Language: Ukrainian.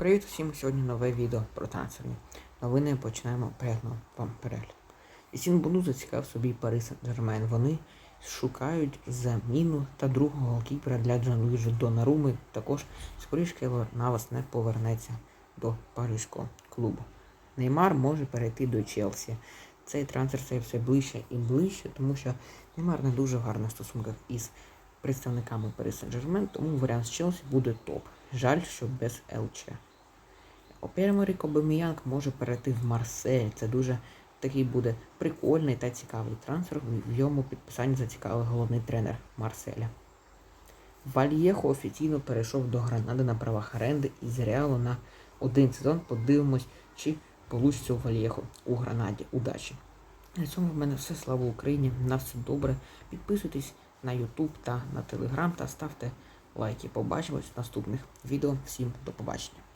Привіт всім! Сьогодні нове відео про трансферні. Новини почнемо приємного вам перегляду. Ісін Буну зацікав собі Пари Сен-Жермен. Вони шукають заміну та другого голкіпера для Джанлуїджі Донаруми. Також скоріш Келор Навас не повернеться до паризького клубу. Неймар може перейти до Челсі. Цей трансфер стає все ближче і ближче, тому що Неймар не дуже в стосунках із представниками Пари Сен-Жермен, тому варіант з Челсі буде топ. Жаль, що без ЛЧ. Опермерик Обеміянг може перейти в Марсель. Це дуже такий буде прикольний та цікавий трансфер. В йому підписанні зацікавив головний тренер Марселя. Вальєхо офіційно перейшов до Гранади на правах оренди із Реалу на один сезон. Подивимось, чи получиться у Вальєхо у Гранаді. Удачі! На цьому в мене все. Слава Україні! На все добре. Підписуйтесь на YouTube та на Telegram та ставте лайки. Побачимось в наступних відео. Всім до побачення!